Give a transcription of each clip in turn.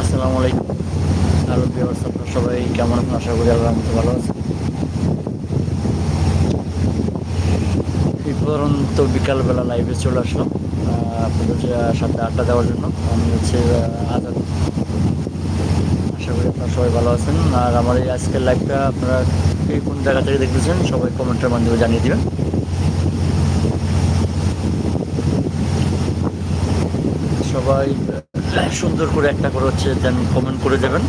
আসসালামু আলাইকুম। Hello viewers, আপনারা সবাই কেমন আছেন? আশা করি আল্লাহর মতো ভালো আছেন। এই পর্যন্ত বিকালবেলা লাইভে চলে আসলাম আপনাদের সাথে আড্ডা দেওয়ার জন্য। আমি হচ্ছে আজাদ। আশা করি আপনারা সবাই ভালো আছেন। আর আমার এই আজকের লাইভটা আপনারা কোন জায়গা থেকে দেখতেছেন, সবাই কমেন্টের মাধ্যমে জানিয়ে দিবেন। সবাই সুন্দর করে একটা করে হচ্ছে দেন কমেন্ট করে দেবেন।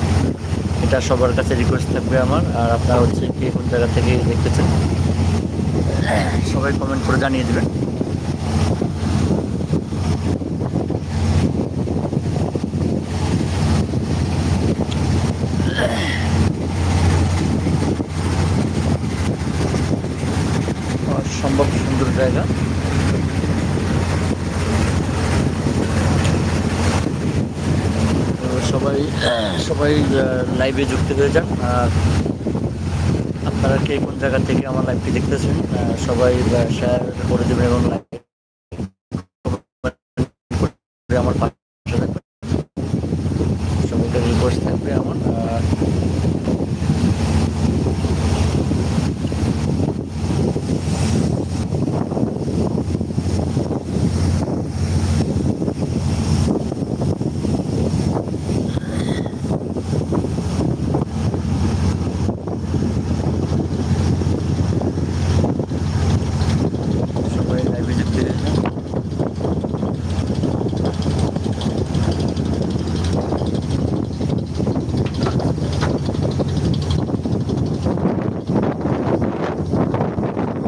এটা সবার কাছে রিকোয়েস্ট থাকবে আমার। আর আপনারা হচ্ছে কে কোন জায়গা থেকে দেখতেছেন সবাই কমেন্ট করে জানিয়ে দেবেন। অসম্ভব সুন্দর জায়গা তো সবাই সবাই লাইভে যুক্ত হয়ে যান। আর আপনারা কে কোন জায়গা থেকে আমার লাইভটি দেখতেছেন সবাই শেয়ার করে দেবেন এবং লাইভ আমার পাশে থাকবেন সবাইকে রিকোয়েস্ট থাকবে আমার আহ, সবাই লাইভে যুক্ত হয়ে যান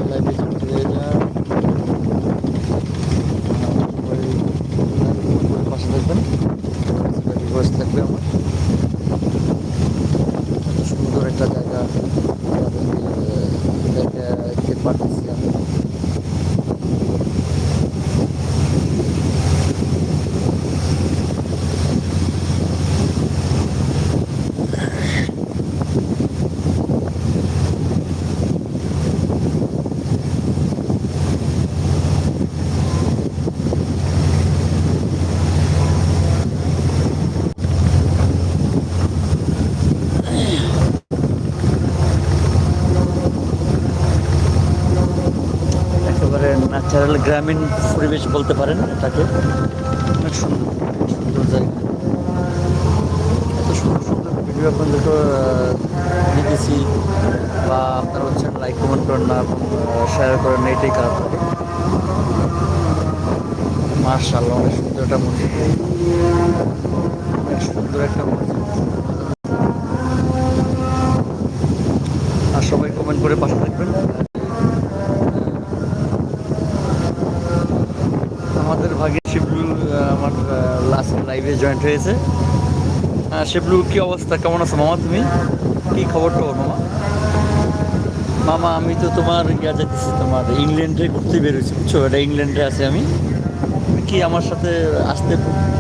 লাইভে যুক্ত হয়ে যান সবাই থাকবেন রিকোয়েস্ট থাকবে আমার। সুন্দর একটা জায়গা আপনাদেরকে দেখতে পারতেছি আমি একেবারে ন্যাচারাল গ্রামীণ পরিবেশ বলতে পারেন এটাকে অনেক সুন্দর। সুন্দর জায়গা। এত সুন্দর সুন্দর ভিডিও আপনাদেরকে নিতেছি। বা আপনারা হচ্ছেন লাইক কমেন্ট করেন না শেয়ার করেন না এটাই খারাপ লাগে। মার্শাল্লাহ অনেক সুন্দর একটা মসজিদ। অনেক সুন্দর একটা মসজিদ আর সবাই কমেন্ট করে পাশে থাকবেন আমাদের ভাগে শিবলু আহ, আমার লাস্ট লাইভে জয়েন্ট হয়েছে। শিবলু, কি অবস্থা? কেমন আছো মামা তুমি? কি খবর টবর মামা? মামা, আমি তো তোমার ইয়া যেতেছি তোমার ইংল্যান্ডে ঘুরতে বেরোছি বুঝছ? এটা ইংল্যান্ডে আছে আমি। কি আমার সাথে আসতে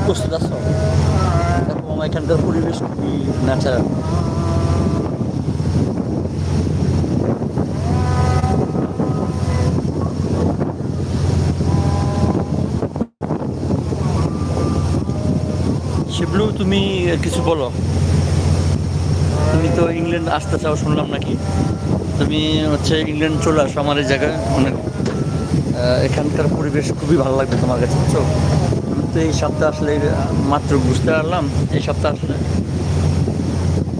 প্রস্তুত আছো? মামা, এখানকার পরিবেশ খুবই ন্যাচারাল শিবলু তুমি কিছু বলো। তুমি তো ইংল্যান্ড আসতে চাও, শুনলাম নাকি? তুমি হচ্ছে ইংল্যান্ড চলে আসো আমার এই জায়গায়। অনেক এখানকার পরিবেশ খুবই ভালো লাগবে তোমার কাছে, বুঝছ? আমি তো এই সপ্তাহে আসলে মাত্র বুঝতে পারলাম, এই সপ্তাহে আসলে।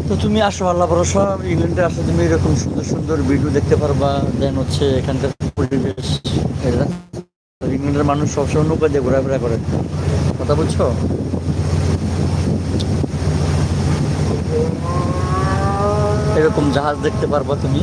তো তুমি আসো, আল্লাহ ভরসা, ইংল্যান্ডে আসলে তুমি এরকম সুন্দর সুন্দর ভিডিও দেখতে পারবা দেন হচ্ছে এখানকার পরিবেশ ইংল্যান্ডের মানুষ সবসময় নৌকা দিয়ে ঘোরাফেরা করে। কথা বলছো এরকম জাহাজ দেখতে পারবা তুমি?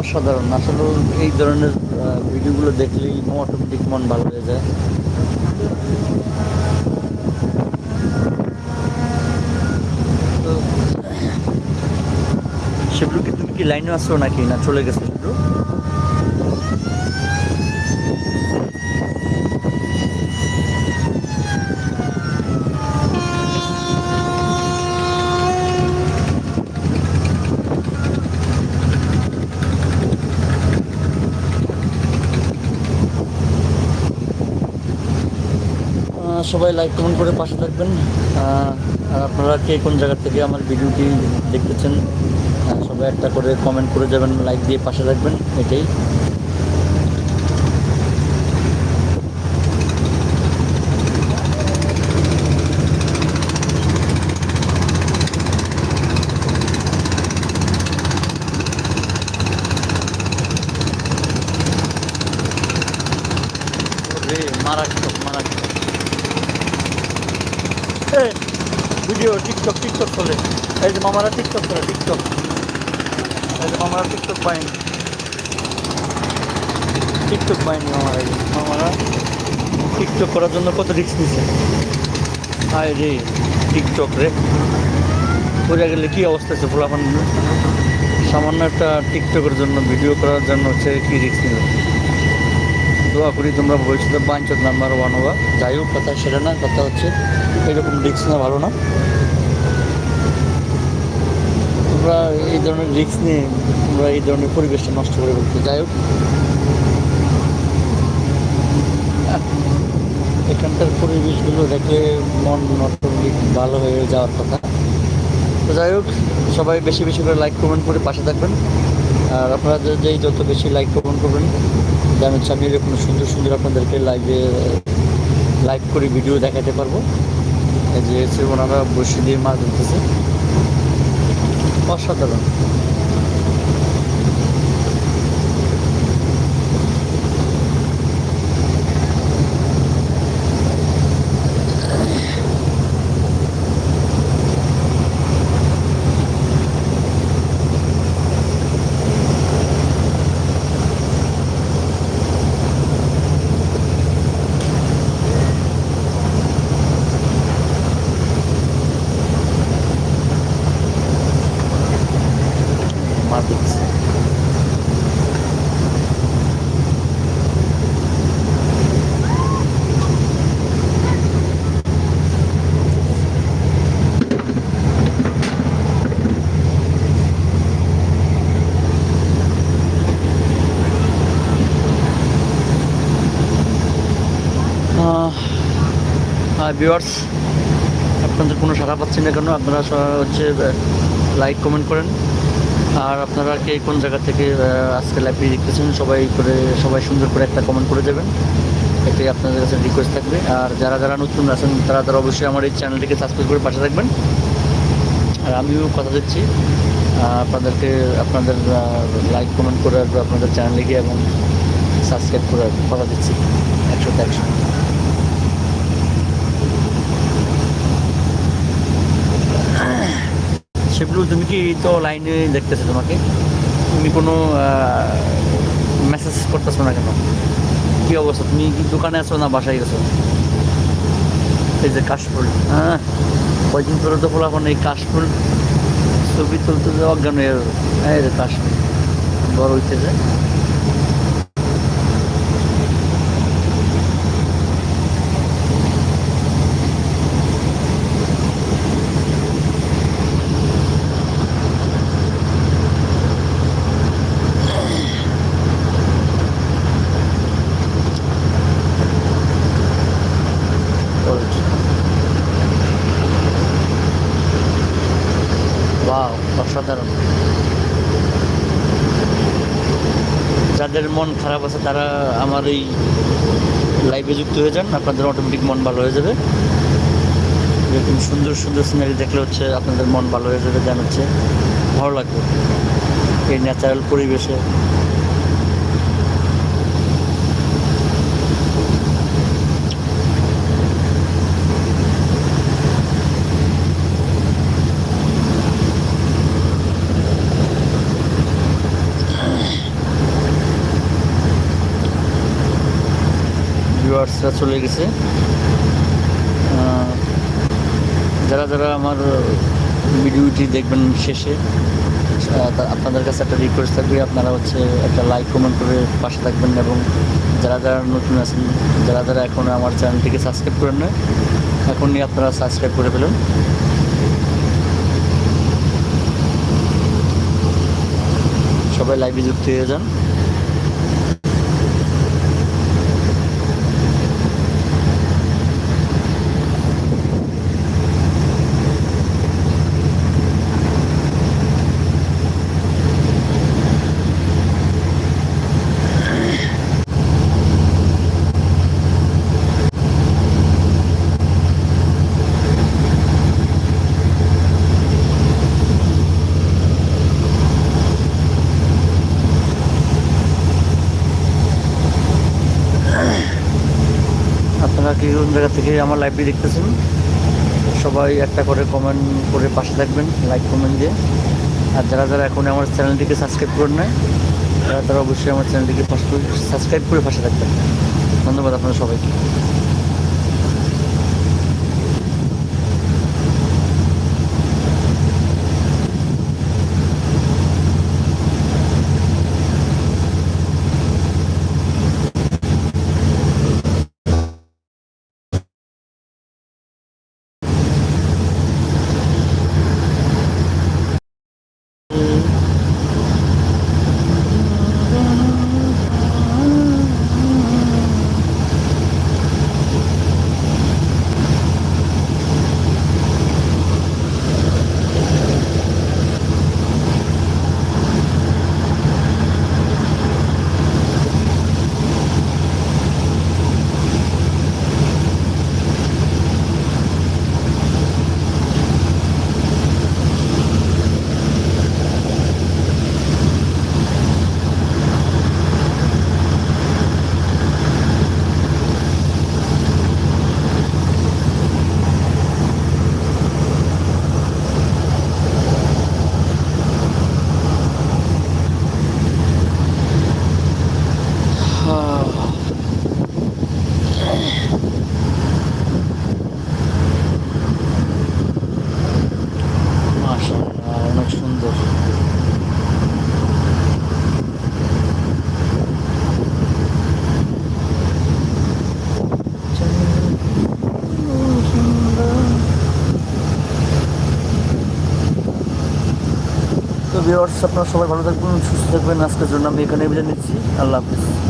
অসাধারণ। আসলে এই ধরনের ভিডিওগুলো দেখলেই অটোমেটিক মন ভালো হয়ে যায়। শিবলুকে তুমি কি লাইনে আসছো নাকি? না চলে গেছে শিবলু সবাই লাইক কমেন্ট করে পাশে থাকবেন। আর আপনারা কে কোন জায়গা থেকে আমার ভিডিওটি দেখতেছেন সবাই একটা করে কমেন্ট করে যাবেন লাইক দিয়ে পাশে রাখবেন এটাই রে মারাত্মক মারাত্মক এই, ভিডিও টিকটক টিকটক চলে এই যে মামারা টিকটক করে টিকটক এই যে মামারা টিকটক পায়নি। টিকটক পায়নি মামারা এই মামারা টিকটক করার জন্য কত রিক্স নিছে? আয় রে টিকটক রে। পড়ে গেলে কী অবস্থা আছে ফোলাফান সামান্য একটা টিকটকের জন্য ভিডিও করার জন্য হচ্ছে কী রিক্স নিল? দোয়া করি তোমরা ভবিষ্যতে বাঞ্চত নাম্বার ওয়ান হওয়া যাই হোক, কথা সেটা না, কথা হচ্ছে। এরকম রিক্স না ভালো না তোমরা এই ধরনের রিক্স নিয়ে আমরা এই ধরনের পরিবেশটা নষ্ট করে বলতে যাই হোক। এখানকার পরিবেশগুলো দেখলে মন অটোমেটিক ভালো হয়ে যাওয়ার কথা। তো যাই হোক, সবাই বেশি বেশি করে লাইক কমেন্ট করে পাশে থাকবেন। আর আপনারা যেই যত বেশি লাইক কমেন্ট করবেন, যেন আমি এরকম সুন্দর সুন্দর আপনাদেরকে লাইভে লাইভ করে ভিডিও দেখাতে পারব। যে ওনারা বসে দিয়ে মাছ ধরতেছে। অসাধারণ মাছ ধরতেছে ভিউয়ার্স আপনাদের কোনো সাড়া পাচ্ছি না কেন? আপনারা হচ্ছে লাইক কমেন্ট করেন। আর আপনারা কে কোন জায়গা থেকে আজকে লাইভটি দেখতেছেন, সবাই করে, সবাই সুন্দর করে একটা কমেন্ট করে দেবেন। এটাই আপনাদের কাছে রিকোয়েস্ট থাকবে। আর যারা যারা নতুন আছেন, তারা তারা অবশ্যই আমার এই চ্যানেলটিকে সাবস্ক্রাইব করে পাশে থাকবেন। আর আমিও কথা দিচ্ছি। আপনাদেরকে, আপনাদের লাইক কমেন্ট করে আপনাদের চ্যানেলে গিয়ে এবং সাবস্ক্রাইব করে কথা দিচ্ছি। একশো একশো সেগুলো তুমি কি তো লাইনে দেখতেছো তোমাকে? তুমি কোনো মেসেজ করতেছো না কেন? কী অবস্থা? তুমি কি দোকানে আছো না বাসায় গেছো এই যে কাশফুল হ্যাঁ? কয়েকদিন ধরে তো ফলাফল এই কাশফুল। ছবি তুলতে অজ্ঞান হয়ে। এই যে কাশফুল, বড় হইতেছে ওয়াও অসাধারণ যাদের মন খারাপ আছে, তারা আমার এই লাইভে যুক্ত হয়ে যান, আপনাদের অটোমেটিক মন ভালো হয়ে যাবে। এরকম সুন্দর সুন্দর সিনারি দেখলে হচ্ছে আপনাদের মন ভালো হয়ে যাবে যেন হচ্ছে ভালো লাগবে। এই ন্যাচারাল পরিবেশে। ভিউয়ার্সরা চলে গেছে। যারা যারা আমার ভিডিওটি দেখবেন শেষে আপনাদের কাছে একটা রিকোয়েস্ট থাকবে, আপনারা হচ্ছে একটা লাইক কমেন্ট করে পাশে থাকবেন এবং যারা যারা নতুন আছেন, যারা যারা এখন আমার চ্যানেলটিকে সাবস্ক্রাইব করেন না এখনই আপনারা সাবস্ক্রাইব করে ফেলুন। সবাই লাইভে যুক্ত হয়ে যান। আপনারা কি কোন জায়গা থেকে আমার লাইভটি দেখতেছেন, সবাই একটা করে কমেন্ট করে পাশে থাকবেন লাইক কমেন্ট দিয়ে। আর যারা যারা এখন আমার চ্যানেলটিকে সাবস্ক্রাইব করে নেয় তারা তারা অবশ্যই আমার চ্যানেলটিকে সাবস্ক্রাইব করে পাশে থাকবেন। ধন্যবাদ আপনাদের সবাইকে মাশাআল্লাহ অনেক সুন্দর তো আপনারা সবাই ভালো থাকবেন, সুস্থ থাকবেন। আজকের জন্য আমি এখানে বিদায় নিচ্ছি। আল্লাহ হাফিজ।